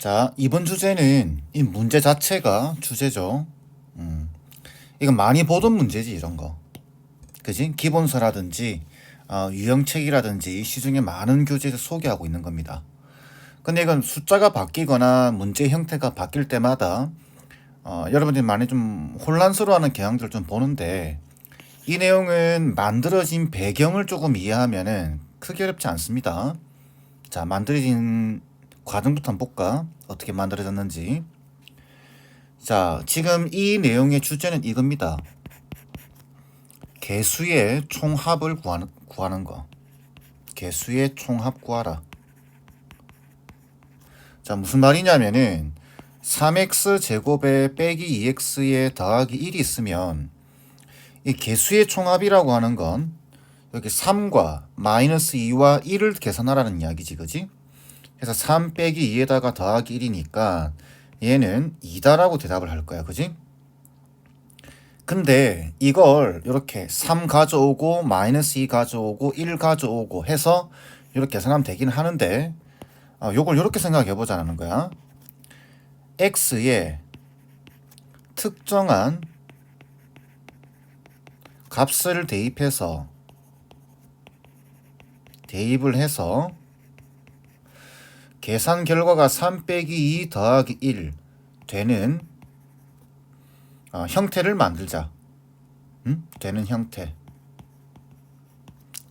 자, 이번 주제는 이 문제 자체가 주제죠. 음, 이건 많이 보던 문제지, 이런 거. 그지? 기본서라든지, 어, 유형책이라든지 시중에 많은 교재에서 소개하고 있는 겁니다. 근데 이건 숫자가 바뀌거나 문제 형태가 바뀔 때마다 어, 여러분들이 많이 좀 혼란스러워하는 경향들을 좀 보는데 이 내용은 만들어진 배경을 조금 이해하면은 크게 어렵지 않습니다. 자, 만들어진 과정부터 한번 볼까? 어떻게 만들어졌는지. 자, 지금 이 내용의 주제는 이겁니다. 개수의 총합을 구하는, 구하는 거. 개수의 총합 구하라. 자, 무슨 말이냐면은 3x 제곱에 빼기 2x에 더하기 1이 있으면 이 개수의 총합이라고 하는 건 여기 3과 마이너스 2와 1을 계산하라는 이야기지, 그지? 그래서 3 빼기 2에다가 더하기 1이니까 얘는 2다라고 대답을 할 거야, 그지? 근데 이걸 이렇게 3 가져오고 마이너스 2 가져오고 1 가져오고 해서 이렇게 계산하면 되긴 하는데 어, 요걸 이렇게 생각해 보자는 거야. x에 특정한 값을 대입해서 대입을 해서 계산 결과가 3 빼기 2 더하기 1 되는 어, 형태를 만들자. 음? 되는 형태.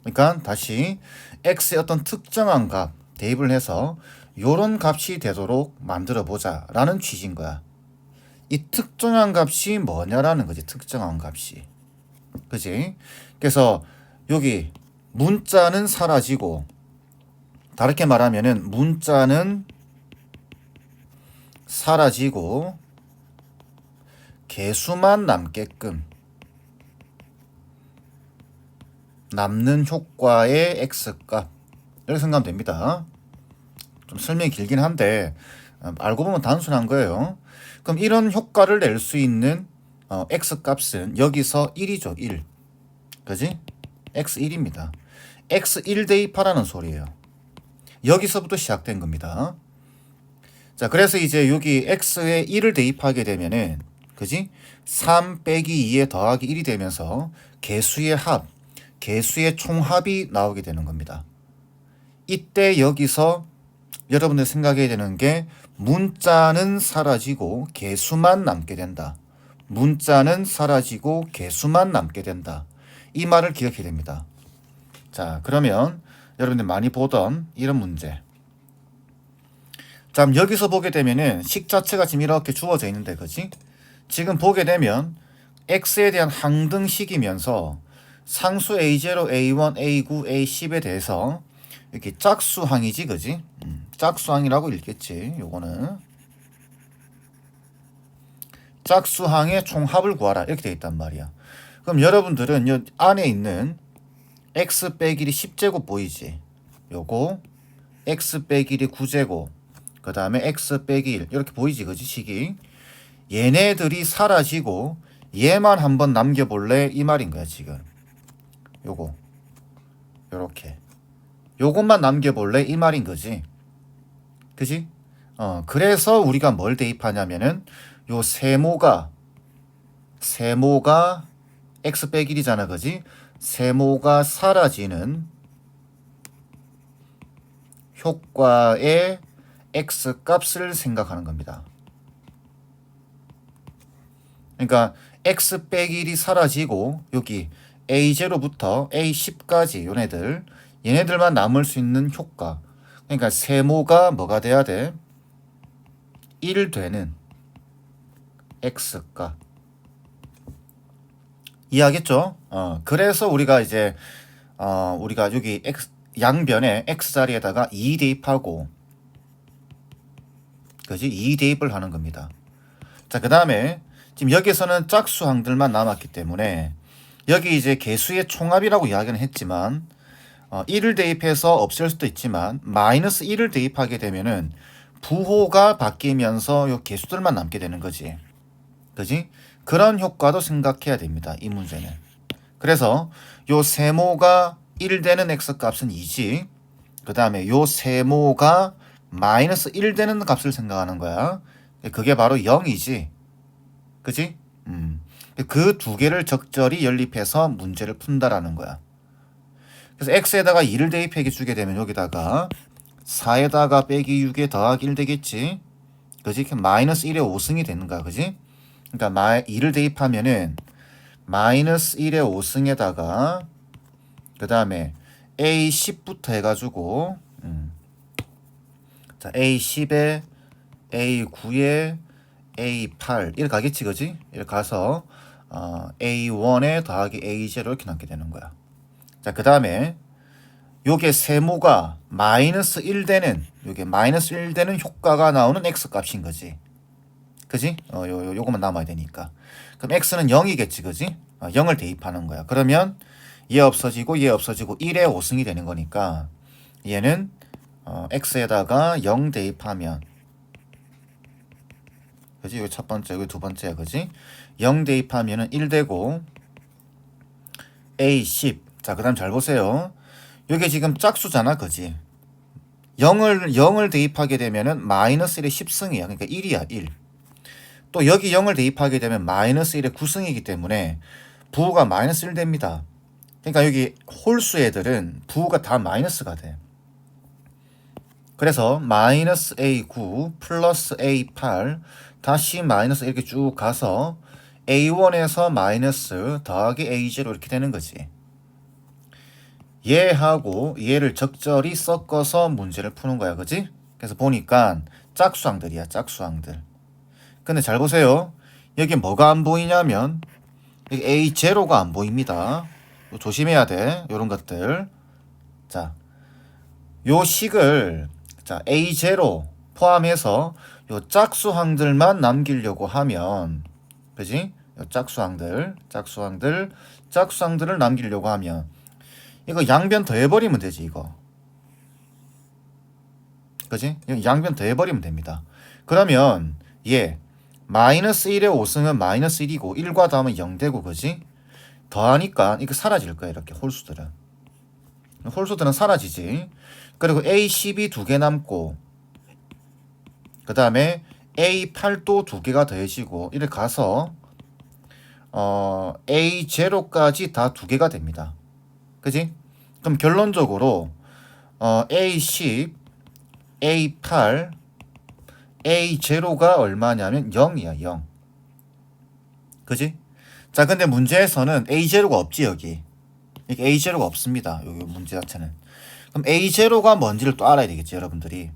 그러니까 다시 x의 어떤 특정한 값 대입을 해서 요런 값이 되도록 만들어 보자 라는 취지인 거야. 이 특정한 값이 뭐냐라는 거지. 특정한 값이. 그지? 그래서 여기 문자는 사라지고 다르게 말하면은 문자는 사라지고 개수만 남게끔 남는 효과의 x값 이렇게 생각하면 됩니다. 좀 설명이 길긴 한데 어, 알고 보면 단순한 거예요. 그럼 이런 효과를 낼 수 있는 어, x값은 여기서 1이죠. 1. 그지? x1입니다. x1 대입하라는 소리예요. 여기서부터 시작된 겁니다. 자, 그래서 이제 여기 x에 1을 대입하게 되면은 그지? 3 빼기 2에 더하기 1이 되면서 개수의 합, 개수의 총합이 나오게 되는 겁니다. 이때 여기서 여러분들 생각해야 되는 게 문자는 사라지고 개수만 남게 된다. 문자는 사라지고 개수만 남게 된다. 이 말을 기억해야 됩니다. 자, 그러면 여러분들 많이 보던 이런 문제. 자, 여기서 보게 되면은 식 자체가 지금 이렇게 주어져 있는데, 그지? 지금 보게 되면 x에 대한 항등식이면서 상수 a0, a1, a9, a10에 대해서 이렇게 짝수항이지, 그지? 음, 짝수항이라고 읽겠지, 요거는. 짝수항의 총합을 구하라. 이렇게 되어 있단 말이야. 그럼 여러분들은 이 안에 있는 x 빼기 1이 10제곱 보이지? 요거 x 빼기 1이 9제곱 그 다음에 x 빼기 1 이렇게 보이지 그지 식이? 얘네들이 사라지고 얘만 한번 남겨볼래? 이 말인 거야 지금. 요거. 요렇게. 요것만 남겨볼래? 이 말인 거지. 그지? 어 그래서 우리가 뭘 대입하냐면은 요 세모가 세모가 x 빼기 1이잖아 그지 세모가 사라지는 효과의 x 값을 생각하는 겁니다. 그러니까 x 빼기 1이 사라지고 여기 a0부터 a10까지 요네들 얘네들만 남을 수 있는 효과 그러니까 세모가 뭐가 돼야 돼? 1 되는 x값 이해하겠죠? 어, 그래서 우리가 이제 어, 우리가 여기 x 양변에 x 자리에다가 2 대입하고 그지? 2 대입을 하는 겁니다. 자, 그다음에 지금 여기서는 짝수항들만 남았기 때문에 여기 이제 개수의 총합이라고 이야기는 했지만 어, 1을 대입해서 없앨 수도 있지만 마이너스 1을 대입하게 되면은 부호가 바뀌면서 요 개수들만 남게 되는 거지. 그지? 그런 효과도 생각해야 됩니다. 이 문제는. 그래서 요 세모가 1 되는 x 값은 2지. 그 다음에 요 세모가 마이너스 1 되는 값을 생각하는 거야. 그게 바로 0이지. 그지? 음. 그 두 개를 적절히 연립해서 문제를 푼다라는 거야. 그래서 x에다가 2를 대입해 주게 되면 여기다가 4에다가 빼기 6에 더하기 1 되겠지. 그지? 마이너스 1의 5승이 되는 거야. 그지? 그러니까 마, 2를 대입하면은 마이너스 1의 5승에다가 그 다음에 A10부터 해가지고 음. 자 A10에 A9에 A8 이렇게 가겠지 그지? 이렇게 가서 어, A1에 더하기 A0 이렇게 남게 되는 거야. 자그 다음에 요게 세모가 마이너스 1 되는 요게 마이너스 1 되는 효과가 나오는 x 값인 거지. 그지? 어, 요, 요, 요거만 남아야 되니까. 그럼 x는 0이겠지, 그지? 어, 0을 대입하는 거야. 그러면 얘 없어지고 얘 없어지고 1의 5승이 되는 거니까 얘는 어, x에다가 0 대입하면 그지? 여기 첫 번째, 여기 두 번째야, 그지? 0 대입하면은 1 되고 a 10. 자, 그다음 잘 보세요. 이게 지금 짝수잖아, 그지? 0을 0을 대입하게 되면은 마이너스 1의 10승이야. 그러니까 1이야, 1. 또 여기 0을 대입하게 되면 마이너스 1의 9승이기 때문에 부호가 마이너스 1 됩니다. 그러니까 여기 홀수 애들은 부호가 다 마이너스가 돼. 그래서 마이너스 A9 플러스 A8 다시 마이너스 이렇게 쭉 가서 A1에서 마이너스 더하기 A0 이렇게 되는 거지. 얘하고 얘를 적절히 섞어서 문제를 푸는 거야. 그지? 그래서 보니까 짝수항들이야. 짝수항들. 근데 잘 보세요. 여기 뭐가 안 보이냐면 여기 A0가 안 보입니다. 조심해야 돼. 이런 것들. 자, 요 식을 자 A0 포함해서 요 짝수항들만 남기려고 하면 그지? 요 짝수항들, 짝수항들, 짝수항들을 남기려고 하면 이거 양변 더해 버리면 되지 이거. 그지? 양변 더해 버리면 됩니다. 그러면 얘 마이너스 1의 5승은 마이너스 1이고 1과 다음은 0 되고 그지? 더하니까 이거 사라질 거야 이렇게 홀수들은. 홀수들은 사라지지. 그리고 A12 두 개 남고 그 다음에 A8도 두 개가 더해지고 이렇게 가서 어, A0까지 다 두 개가 됩니다. 그지? 그럼 결론적으로 어, A10, A8, A0가 얼마냐면 0이야, 0. 그지? 자, 근데 문제에서는 A0가 없지, 여기. 이게 A0가 없습니다. 여기 문제 자체는. 그럼 A0가 뭔지를 또 알아야 되겠지, 여러분들이.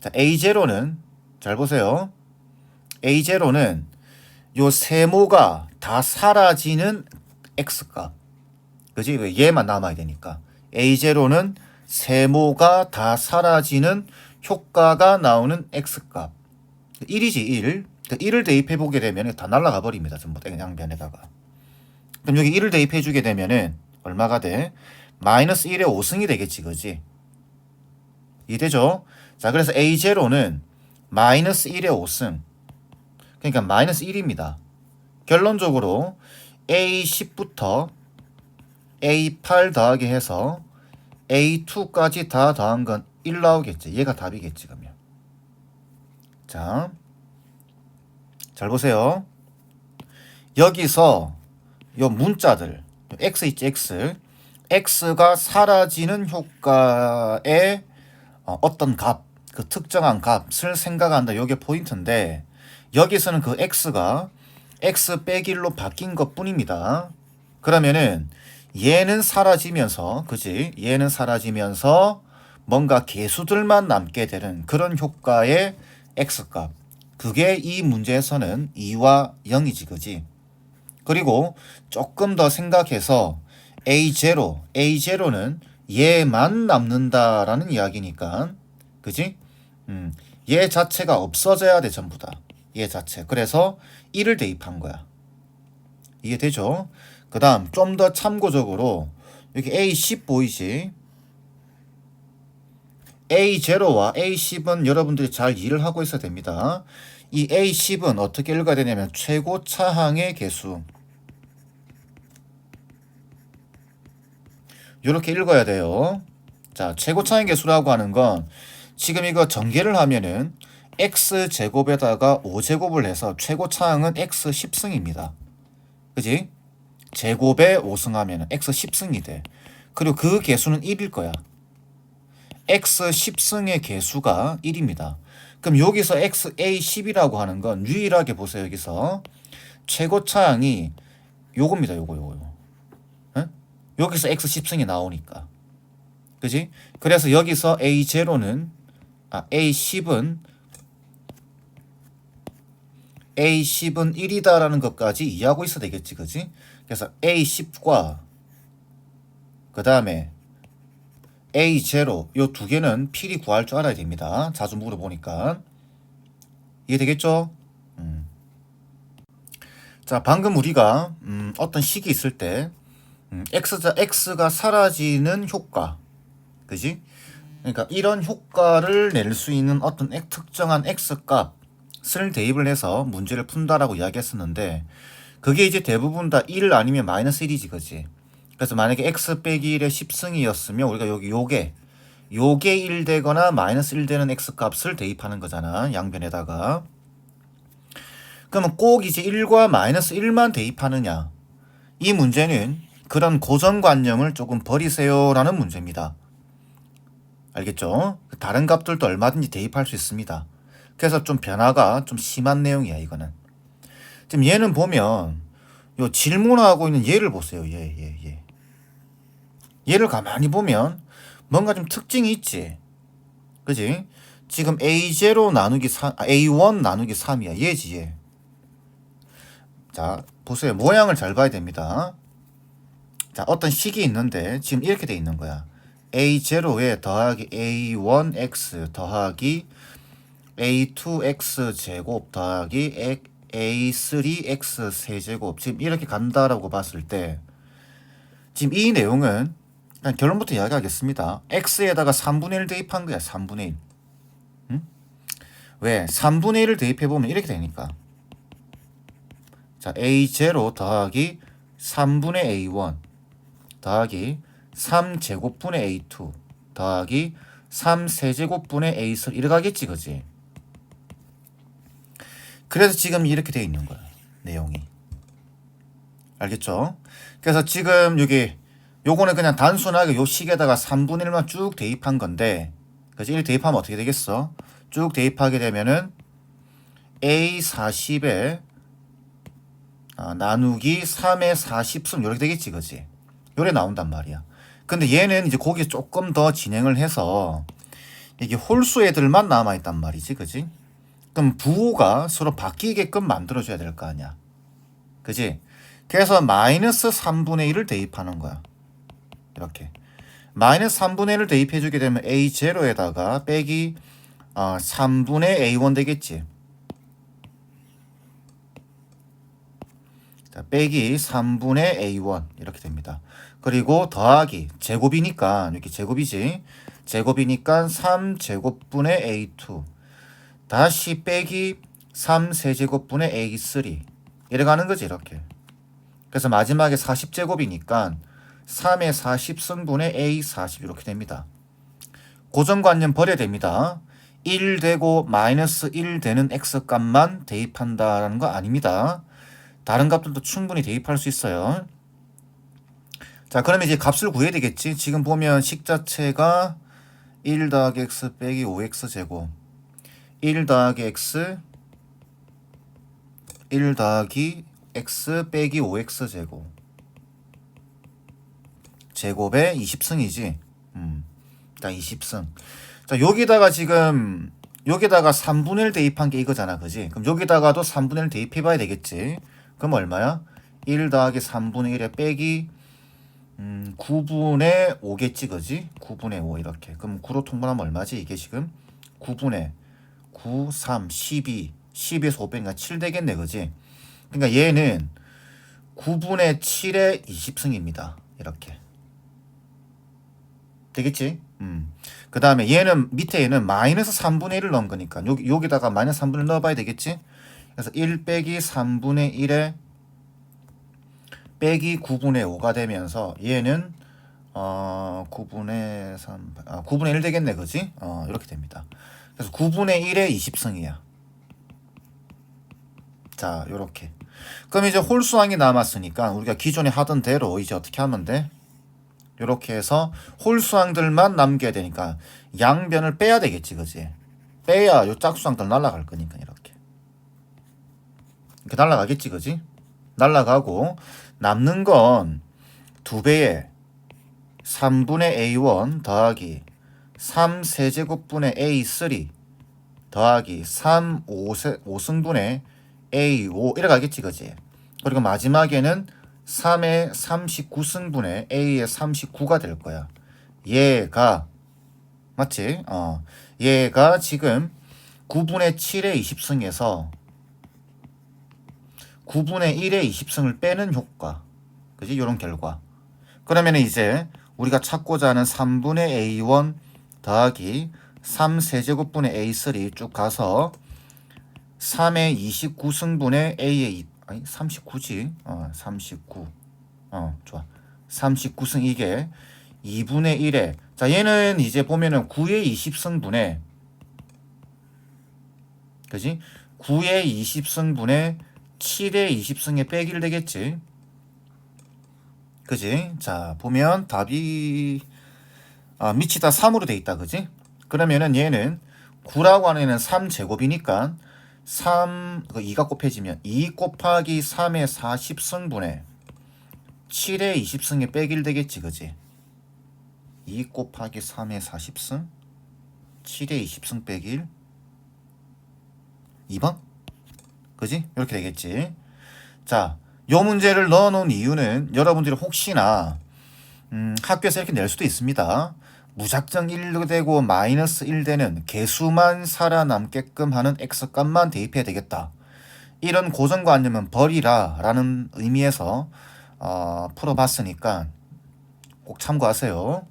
자, A0는, 잘 보세요. A0는 요 세모가 다 사라지는 X값. 그지? 왜 얘만 남아야 되니까. A0는 세모가 다 사라지는 효과가 나오는 X값. 1이지, 1. 1을 대입해 보게 되면 다 날아가 버립니다. 전부 다 양변에다가. 그럼 여기 1을 대입해 주게 되면은 얼마가 돼? 마이너스 1의 5승이 되겠지, 그지? 이해되죠? 자, 그래서 A0는 마이너스 1의 5승. 그러니까 마이너스 1입니다. 결론적으로 A10부터 A8 더하기 해서 A2까지 다 더한 건 1 나오겠지. 얘가 답이겠지, 그러면. 자, 잘 보세요. 여기서 요 문자들, x 있지, x. x가 사라지는 효과의 어, 어떤 값, 그 특정한 값을 생각한다. 요게 포인트인데, 여기서는 그 x가 x 빼기 1로 바뀐 것 뿐입니다. 그러면은 얘는 사라지면서, 그지? 얘는 사라지면서 뭔가 개수들만 남게 되는 그런 효과의 x값. 그게 이 문제에서는 2와 0이지, 그지? 그리고 조금 더 생각해서 A0, A0는 얘만 남는다라는 이야기니까, 그지? 음, 얘 자체가 없어져야 돼, 전부 다. 얘 자체. 그래서 1을 대입한 거야. 이해되죠? 그 다음, 좀 더 참고적으로, 여기 A10 보이지? A0와 A10은 여러분들이 잘 이해를 하고 있어야 됩니다. 이 A10은 어떻게 읽어야 되냐면 최고 차항의 개수. 이렇게 읽어야 돼요. 자, 최고 차항의 개수라고 하는 건 지금 이거 전개를 하면은 x 제곱에다가 5제곱을 해서 최고 차항은 x 10승입니다. 그지? 제곱에 5승하면 x 10승이 돼. 그리고 그 개수는 1일 거야. X 10승의 개수가 1입니다. 그럼 여기서 x a 10이라고 하는 건 유일하게 보세요. 여기서 최고 차항이 요겁니다. 요거 요거. 응? 여기서 x 10승이 나오니까. 그지? 그래서 여기서 a 0는 아 a 10은 a 10은 1이다라는 것까지 이해하고 있어야 되겠지. 그지? 그래서 a 10과 그 다음에 A0 요 두 개는 필히 구할 줄 알아야 됩니다. 자주 물어보니까 이해되겠죠? 음. 자 방금 우리가 음, 어떤 식이 있을 때 음, x자 x가 사라지는 효과 그지? 그러니까 이런 효과를 낼 수 있는 어떤 액- 특정한 x 값을 대입을 해서 문제를 푼다라고 이야기했었는데 그게 이제 대부분 다 1 아니면 마이너스 1이지 그지? 그래서 만약에 x 빼기 1의 10승이었으면 우리가 여기 요게 요게 1 되거나 마이너스 1 되는 x 값을 대입하는 거잖아 양변에다가. 그러면 꼭 이제 1과 마이너스 1만 대입하느냐? 이 문제는 그런 고정관념을 조금 버리세요라는 문제입니다. 알겠죠? 다른 값들도 얼마든지 대입할 수 있습니다. 그래서 좀 변화가 좀 심한 내용이야 이거는. 지금 얘는 보면 요 질문하고 있는 얘를 보세요 얘. 얘를 가만히 보면 뭔가 좀 특징이 있지. 그지? 지금 A0 나누기 3, 아, A1 나누기 3이야. 얘지, 얘. 자, 보세요. 모양을 잘 봐야 됩니다. 자, 어떤 식이 있는데 지금 이렇게 돼 있는 거야. A0에 더하기 A1X 더하기 A2X 제곱 더하기 A3X 세제곱 지금 이렇게 간다라고 봤을 때 지금 이 내용은 그냥 결론부터 이야기하겠습니다. x에다가 3분의 1 대입한 거야. 3분의 1. 응? 왜? 3분의 1을 대입해 보면 이렇게 되니까. 자, a0 더하기 3분의 a1 더하기 3제곱분의 a2 더하기 3세제곱분의 a3 이렇게 가겠지, 그지? 그래서 지금 이렇게 돼 있는 거야. 내용이. 알겠죠? 그래서 지금 여기 요거는 그냥 단순하게 요 식에다가 3분의 1만 쭉 대입한 건데 그래서 1 대입하면 어떻게 되겠어? 쭉 대입하게 되면은 A40에 아, 나누기 3의 40승 이렇게 되겠지 그지? 요래 나온단 말이야 근데 얘는 이제 거기 조금 더 진행을 해서 이게 홀수 애들만 남아있단 말이지 그지? 그럼 부호가 서로 바뀌게끔 만들어줘야 될 거 아니야 그지? 그래서 마이너스 3분의 1을 대입하는 거야 이렇게 마이너스 3분의 1을 대입해 주게 되면 A0에다가 빼기 어, 3분의 A1 되겠지. 자, 빼기 3분의 A1 이렇게 됩니다. 그리고 더하기 제곱이니까 이렇게 제곱이지. 제곱이니까 3제곱분의 A2 다시 빼기 3세제곱분의 A3 이래 가는 거지 이렇게. 그래서 마지막에 40제곱이니까 3의 40승분의 A 40 이렇게 됩니다. 고정관념 버려야 됩니다. 1 되고 마이너스 1 되는 x 값만 대입한다라는 거 아닙니다. 다른 값들도 충분히 대입할 수 있어요. 자, 그러면 이제 값을 구해야 되겠지. 지금 보면 식 자체가 1 더하기 x 빼기 5x 제곱 1 더하기 x 1 더하기 x 빼기 5x 제곱 제곱에 20승이지. 음. 자, 20승. 자, 여기다가 지금 여기다가 3분의 1 대입한 게 이거잖아. 그지? 그럼 여기다가도 3분의 1 대입해 봐야 되겠지. 그럼 얼마야? 1 더하기 3분의 1에 빼기 음, 9분의 5겠지. 그지? 9분의 5 이렇게. 그럼 9로 통분하면 얼마지? 이게 지금 9분의 9, 3, 12. 12에서 5 빼니까 7 되겠네. 그지? 그러니까 얘는 9분의 7에 20승입니다. 이렇게. 되겠지? 음. 그 다음에 얘는 밑에 얘는 마이너스 3분의 1을 넣은 거니까 여기, 여기다가 마이너스 3분의 1 넣어봐야 되겠지? 그래서 1 빼기 3분의 1에 빼기 9분의 5가 되면서 얘는 어, 9분의 3, 아, 9분의 1 되겠네, 그지? 어, 이렇게 됩니다. 그래서 9분의 1의 20승이야. 자, 요렇게. 그럼 이제 홀수항이 남았으니까 우리가 기존에 하던 대로 이제 어떻게 하면 돼? 요렇게 해서 홀수항들만 남겨야 되니까 양변을 빼야 되겠지, 그지? 빼야 요 짝수항들 날아갈 거니까 이렇게. 이렇게 날아가겠지, 그지? 날아가고 남는 건 두 배의 3분의 A1 더하기 3 세제곱분의 A3 더하기 3 5세, 5승분의 A5 이래 가겠지 그지 그리고 마지막에는 3의 39승분의 A의 39가 될 거야 얘가 맞지? 어 얘가 지금 9분의 7의 20승에서 9분의 1의 20승을 빼는 효과 그지? 이런 결과 그러면 이제 우리가 찾고자 하는 3분의 A1 더하기 3 세제곱분의 A3 쭉 가서 3의 29승분의 A의 2, 아니 39지 어 39. 어 좋아 39승 이게 2분의 1에 자 얘는 이제 보면은 9의 20승분의 그지 9의 20승분의 7의 20승에 빼기를 되겠지 그지? 자, 보면 답이 아, 밑이 다 3으로 돼 있다. 그지? 그러면은 얘는 9라고 하는 애는 3제곱이니까 3 2가 곱해지면 2 곱하기 3의 40승분의 7의 20승에 빼기를 되겠지. 그지? 2 곱하기 3의 40승 7의 20승 빼길 2번? 그지? 이렇게 되겠지. 자, 요 문제를 넣어놓은 이유는 여러분들이 혹시나 음, 학교에서 이렇게 낼 수도 있습니다. 무작정 1 되고 마이너스 1 되는 개수만 살아남게끔 하는 x값만 대입해야 되겠다. 이런 고정관념은 버리라 라는 의미에서 어, 풀어봤으니까 꼭 참고하세요.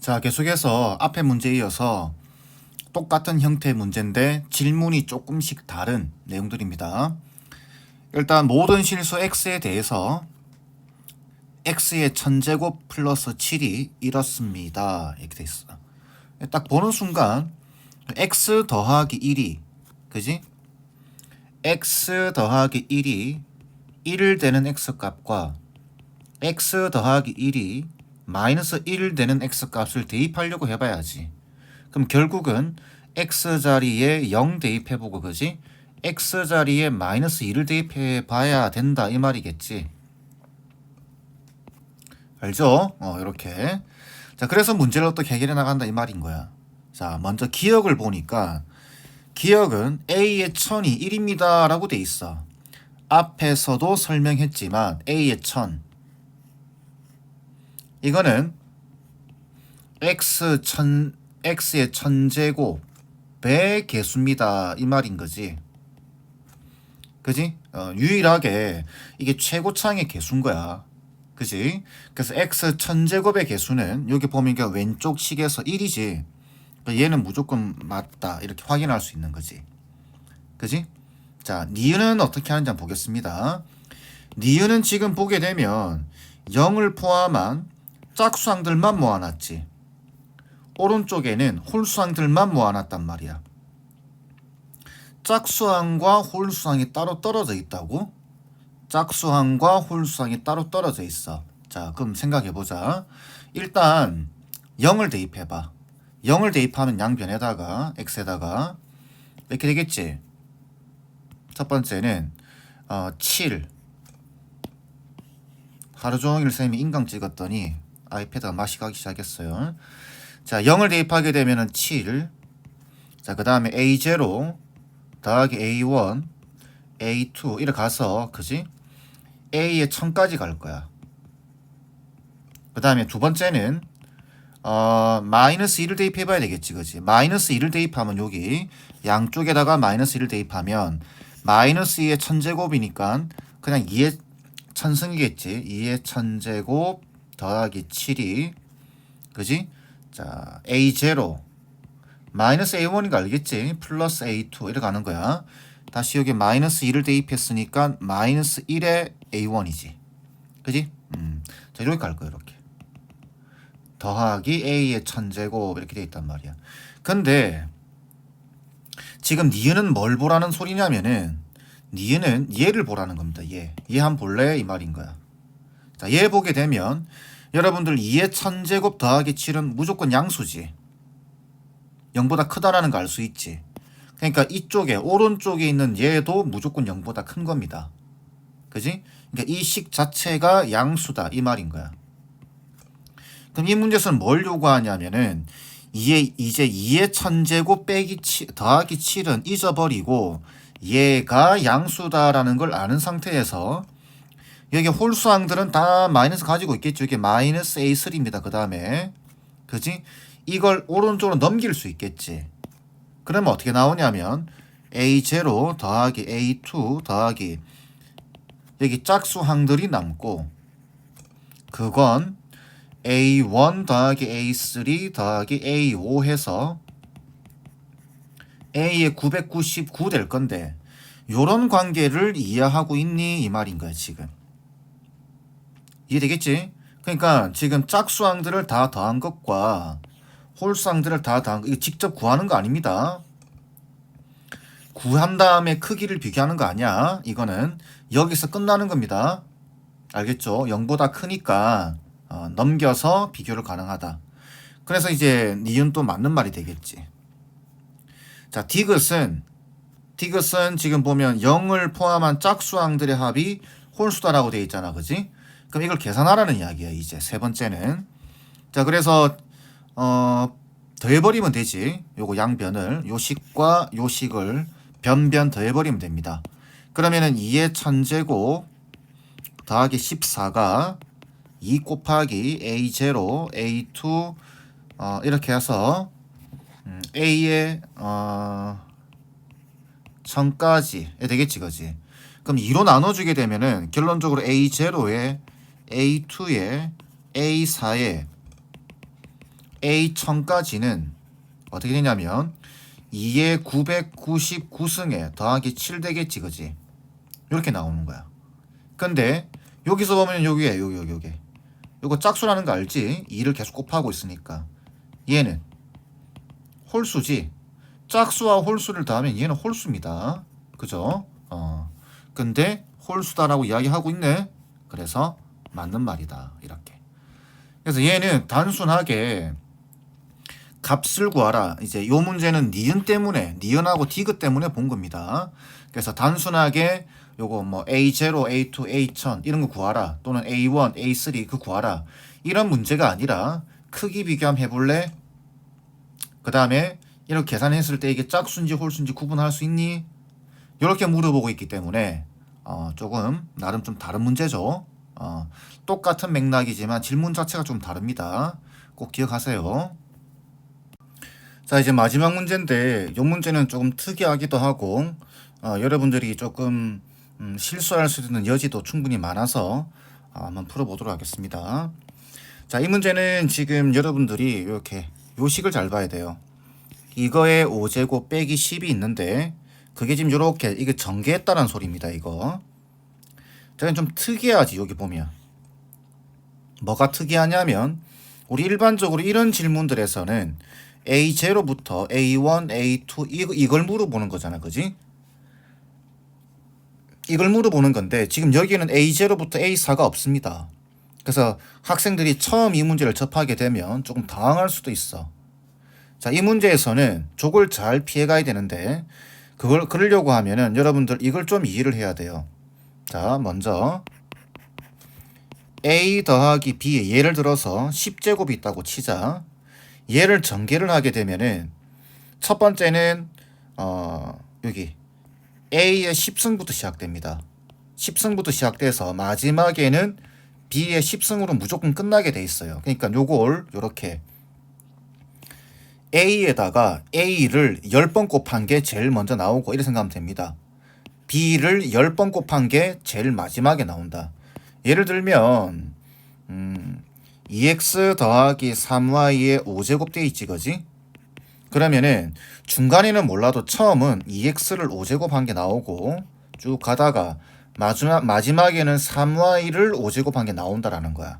자 계속해서 앞에 문제에 이어서 똑같은 형태의 문제인데 질문이 조금씩 다른 내용들입니다. 일단 모든 실수 x에 대해서 x의 천제곱 플러스 7이 이렇습니다. 이렇게 돼 있어. 딱 보는 순간 x 더하기 1이 그지? x 더하기 1이 1 되는 x 값과 x 더하기 1이 마이너스 1 되는 x 값을 대입하려고 해봐야지. 그럼 결국은 x 자리에 0 대입해보고 그지? x 자리에 마이너스 2를 대입해 봐야 된다 이 말이겠지. 알죠? 어, 이렇게. 자, 그래서 문제를 어떻게 해결해 나간다 이 말인 거야. 자, 먼저 기억을 보니까 기억은 A의 천이 1입니다 라고 돼 있어. 앞에서도 설명했지만 A의 천 이거는 X 천 X의 천제곱 배 개수입니다 이 말인 거지. 그지? 어, 유일하게 이게 최고창의 개수인 거야. 그지? 그래서 x 천제곱의 개수는 여기 보면 그 왼쪽 식에서 1이지. 그러니까 얘는 무조건 맞다. 이렇게 확인할 수 있는 거지. 그지? 자, 니은은 어떻게 하는지 한번 보겠습니다. 니은은 지금 보게 되면 0을 포함한 짝수항들만 모아놨지. 오른쪽에는 홀수항들만 모아놨단 말이야. 짝수항과 홀수항이 따로 떨어져 있다고? 짝수항과 홀수항이 따로 떨어져 있어. 자, 그럼 생각해 보자. 일단 0을 대입해 봐. 0을 대입하면 양변에다가 x에다가 이렇게 되겠지. 첫 번째는 어, 7 하루 종일 쌤이 인강 찍었더니 아이패드가 맛이 가기 시작했어요. 자, 0을 대입하게 되면은 7. 자, 그 다음에 A0 더하기 A1, A2 이렇게 가서 그지? A의 1000까지 갈 거야. 그 다음에 두 번째는 어, 마이너스 1을 대입해 봐야 되겠지, 그지? 마이너스 1을 대입하면 여기 양쪽에다가 마이너스 1을 대입하면 마이너스 2의 천제곱이니까 그냥 2의 천승이겠지. 2의 천제곱 더하기 7이 그지? 자, A0 마이너스 A1인 거 알겠지? 플러스 A2 이렇게 가는 거야. 다시 여기 마이너스 2를 대입했으니까 마이너스 1의 A1이지. 그지? 음. 자, 이렇게 갈 거예요, 이렇게. 더하기 a의 천제곱 이렇게 돼 있단 말이야. 근데 지금 니은은 뭘 보라는 소리냐면은 니은은 얘를 보라는 겁니다. 얘. 얘 한번 볼래? 이 말인 거야. 자, 얘 보게 되면 여러분들 2의 천제곱 더하기 7은 무조건 양수지. 0보다 크다라는 거 알 수 있지. 그러니까 이쪽에 오른쪽에 있는 얘도 무조건 0보다 큰 겁니다. 그지? 그러니까 이 식 자체가 양수다 이 말인 거야. 그럼 이 문제에서는 뭘 요구하냐면은 2의 이제 2의 천제곱 빼기 7, 더하기 7은 잊어버리고 얘가 양수다라는 걸 아는 상태에서 여기 홀수항들은 다 마이너스 가지고 있겠죠. 이게 마이너스 A3입니다. 그 다음에 그지? 이걸 오른쪽으로 넘길 수 있겠지. 그러면 어떻게 나오냐면 A0 더하기 A2 더하기 여기 짝수 항들이 남고 그건 A1 더하기 A3 더하기 A5 해서 A의 999 될 건데 요런 관계를 이해하고 있니 이 말인 거야 지금 이해되겠지? 그러니까 지금 짝수항들을 다 더한 것과 홀수항들을 다거 이거 직접 구하는 거 아닙니다 구한 다음에 크기를 비교하는 거 아니야 이거는 여기서 끝나는 겁니다 알겠죠? 0보다 크니까 어, 넘겨서 비교를 가능하다. 그래서 이제 니은 또 맞는 말이 되겠지. 자, 디귿은 디귿은 지금 보면 0을 포함한 짝수항들의 합이 홀수다라고 되어 있잖아. 그지? 그럼 이걸 계산하라는 이야기야, 이제. 세 번째는. 자, 그래서 어 더해버리면 되지. 요거 양변을 요식과 요식을 변변 더해버리면 됩니다. 그러면은 2의 천제곱 더하기 14가 2 곱하기 A0, A2 어, 이렇게 해서 음, A의 어, 천까지 되겠지 그지 그럼 2로 나눠주게 되면은 결론적으로 A0에 A2에 A4에 A 천까지는 어떻게 되냐면 2의 999승에 더하기 7 되겠지 그지. 이렇게 나오는 거야. 근데 여기서 보면 여기에 여기 여기 여기. 이거 짝수라는 거 알지? 2를 계속 곱하고 있으니까. 얘는 홀수지. 짝수와 홀수를 더하면 얘는 홀수입니다. 그죠? 어. 근데 홀수다라고 이야기하고 있네. 그래서 맞는 말이다. 이렇게. 그래서 얘는 단순하게 값을 구하라 이제 요 문제는 니은 때문에 니은하고 디귿 때문에 본 겁니다 그래서 단순하게 요거 뭐 A0, A2, A1000 이런 거 구하라 또는 A1, A3 그 구하라 이런 문제가 아니라 크기 비교 한번 해볼래? 그 다음에 이렇게 계산했을 때 이게 짝수인지 홀수인지 구분할 수 있니? 이렇게 물어보고 있기 때문에 어, 조금 나름 좀 다른 문제죠. 어, 똑같은 맥락이지만 질문 자체가 좀 다릅니다. 꼭 기억하세요. 자 이제 마지막 문제인데 이 문제는 조금 특이하기도 하고 어, 여러분들이 조금 음, 실수할 수 있는 여지도 충분히 많아서 어, 한번 풀어보도록 하겠습니다. 자, 이 문제는 지금 여러분들이 이렇게 요식을 잘 봐야 돼요. 이거에 5제곱 빼기 10이 있는데 그게 지금 이렇게 이게 전개했다는 소리입니다. 이거. 자, 좀 특이하지 여기 보면. 뭐가 특이하냐면 우리 일반적으로 이런 질문들에서는 A0부터 A1, A2 이걸 물어보는 거잖아. 그지? 이걸 물어보는 건데 지금 여기에는 A0부터 A4가 없습니다. 그래서 학생들이 처음 이 문제를 접하게 되면 조금 당황할 수도 있어. 자, 이 문제에서는 족을 잘 피해 가야 되는데 그걸 그러려고 하면은 여러분들 이걸 좀 이해를 해야 돼요. 자, 먼저 A 더하기 B 예를 들어서 10제곱이 있다고 치자. 얘를 전개를 하게 되면은 첫 번째는 어 여기 A의 10승부터 시작됩니다. 10승부터 시작돼서 마지막에는 B의 10승으로 무조건 끝나게 돼 있어요. 그러니까 요걸 요렇게 A에다가 A를 10번 곱한 게 제일 먼저 나오고 이렇게 생각하면 됩니다. B를 10번 곱한 게 제일 마지막에 나온다. 예를 들면 음, 2x 더하기 3y의 5제곱 돼 있지 거지? 그러면은 중간에는 몰라도 처음은 2x를 5제곱 한 게 나오고 쭉 가다가 마지막 마지막에는 3y를 5제곱한 게 나온다라는 거야.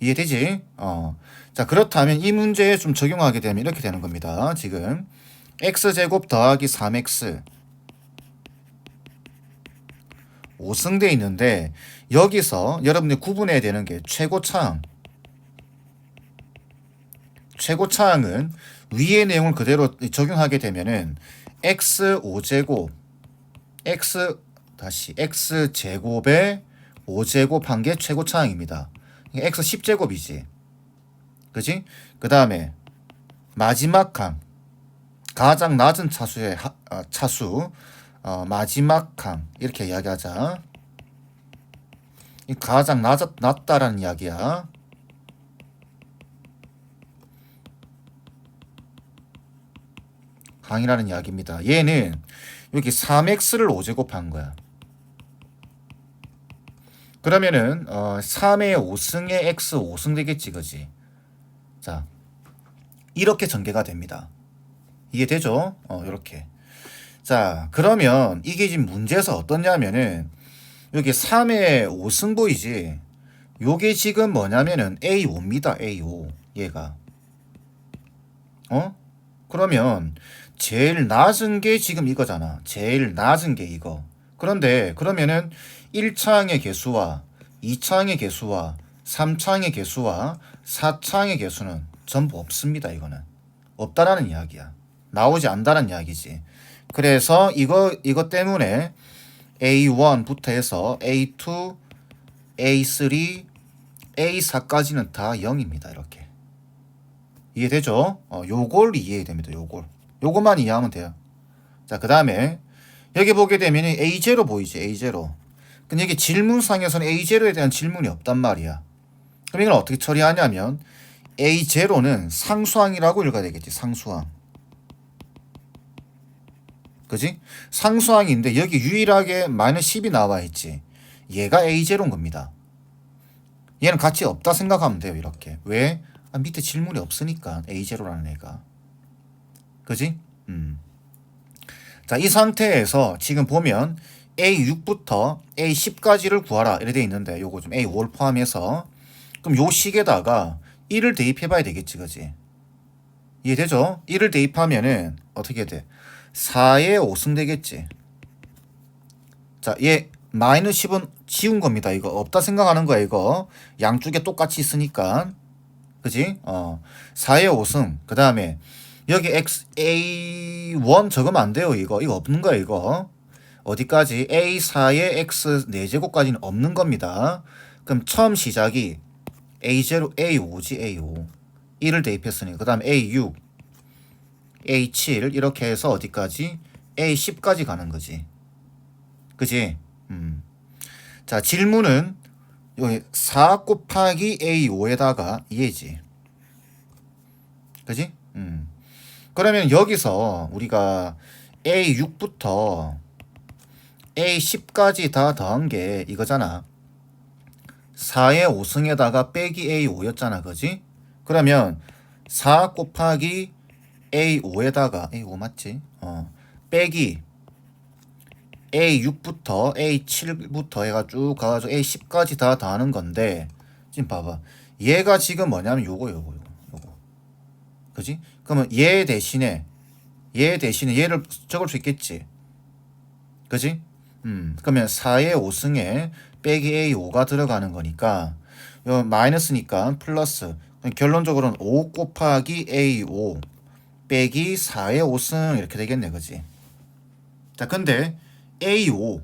이해되지? 어. 자, 그렇다면 이 문제에 좀 적용하게 되면 이렇게 되는 겁니다. 지금 x제곱 더하기 3x 5승돼 있는데 여기서 여러분들이 구분해야 되는 게 최고차항 최고차항은 위의 내용을 그대로 적용하게 되면은 x 5제곱 x 다시 x 제곱에 5제곱 한 게 최고차항입니다. x 10제곱이지. 그지? 그 다음에 마지막 항 가장 낮은 차수의 하, 어, 차수 어, 마지막 항 이렇게 이야기하자. 이 가장 낮, 낮다라는 이야기야. 항이라는 이야기입니다. 얘는 여기 3x를 5제곱한 거야. 그러면은 어, 3의 5승의 x 5승 되겠지, 그지? 자, 이렇게 전개가 됩니다. 이게 되죠? 어, 이렇게. 자, 그러면 이게 지금 문제에서 어떠냐면은 여기 3의 5승 보이지? 요게 지금 뭐냐면은 A5입니다. A5. 얘가. 어? 그러면 제일 낮은 게 지금 이거잖아. 제일 낮은 게 이거. 그런데 그러면은 1차항의 개수와 2차항의 개수와 3차항의 개수와 4차항의 개수는 전부 없습니다. 이거는. 없다라는 이야기야. 나오지 않다는 이야기지. 그래서 이거 이것 때문에 A1부터 해서 A2, A3, A4까지는 다 0입니다. 이렇게. 이해되죠? 어, 요걸 이해해야 됩니다. 요걸. 요것만 이해하면 돼요. 자, 그 다음에 여기 보게 되면 A0 보이지? A0. 근데 여기 질문상에서는 A0에 대한 질문이 없단 말이야. 그럼 이걸 어떻게 처리하냐면 A0는 상수항이라고 읽어야 되겠지. 상수항. 그지? 상수항인데 여기 유일하게 마이너스 10이 나와 있지. 얘가 A0인 겁니다. 얘는 가치 없다 생각하면 돼요. 이렇게. 왜? 아, 밑에 질문이 없으니까 A0라는 애가. 그지? 음. 자, 이 상태에서 지금 보면 A6부터 A10까지를 구하라. 이래 돼 있는데 요거 좀 A5를 포함해서 그럼 요 식에다가 1을 대입해 봐야 되겠지. 그지? 이해되죠? 1을 대입하면은 어떻게 돼? 4에 5승 되겠지. 자, 얘 마이너스 10은 지운 겁니다. 이거 없다 생각하는 거야, 이거. 양쪽에 똑같이 있으니까. 그지? 어. 4에 5승. 그 다음에 여기 x a1 적으면 안 돼요, 이거. 이거 없는 거야, 이거. 어디까지? a4에 x 4제곱까지는 없는 겁니다. 그럼 처음 시작이 a0, a5지, a5. 1을 대입했으니. 그 다음에 a6. A7 이렇게 해서 어디까지? A10까지 가는 거지. 그지? 음. 자, 질문은 여기 4 곱하기 A5에다가 2지. 그지? 음. 그러면 여기서 우리가 A6부터 A10까지 다 더한 게 이거잖아. 4의 5승에다가 빼기 A5였잖아. 그지? 그러면 4 곱하기 A5에다가 A5 맞지? 어. 빼기 A6부터 A7부터 해가 쭉 가가지고 A10까지 다 더하는 건데 지금 봐봐 얘가 지금 뭐냐면 요거 요거 요거 요거 그지? 그러면 얘 대신에 얘 대신에 얘를 적을 수 있겠지 그지? 음 그러면 4의 5승에 빼기 A5가 들어가는 거니까 요 마이너스니까 플러스 결론적으로는 5 곱하기 A5 빼기 4의 5승 이렇게 되겠네 그지? 자 근데 A5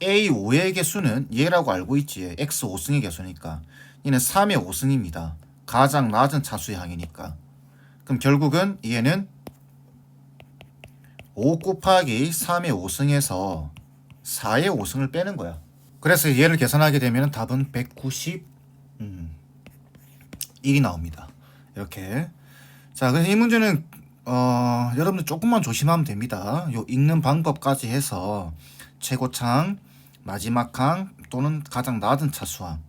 A5의 개수는 얘라고 알고 있지. X 5승의 개수니까. 얘는 3의 5승입니다. 가장 낮은 차수의 항이니까. 그럼 결국은 얘는 5 곱하기 3의 5승에서 4의 5승을 빼는 거야. 그래서 얘를 계산하게 되면 답은 190 음, 1이 나옵니다. 이렇게. 자 그래서 이 문제는 어, 여러분들 조금만 조심하면 됩니다. 요 읽는 방법까지 해서 최고창, 마지막 항 또는 가장 낮은 차수항.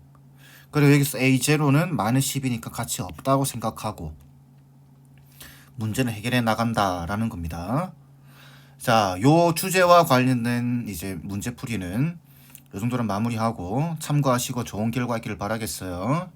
그리고 여기서 A0는 마이너스 10이니까 가치 없다고 생각하고 문제는 해결해 나간다라는 겁니다. 자, 요 주제와 관련된 이제 문제 풀이는 요 정도로 마무리하고 참고하시고 좋은 결과 있기를 바라겠어요.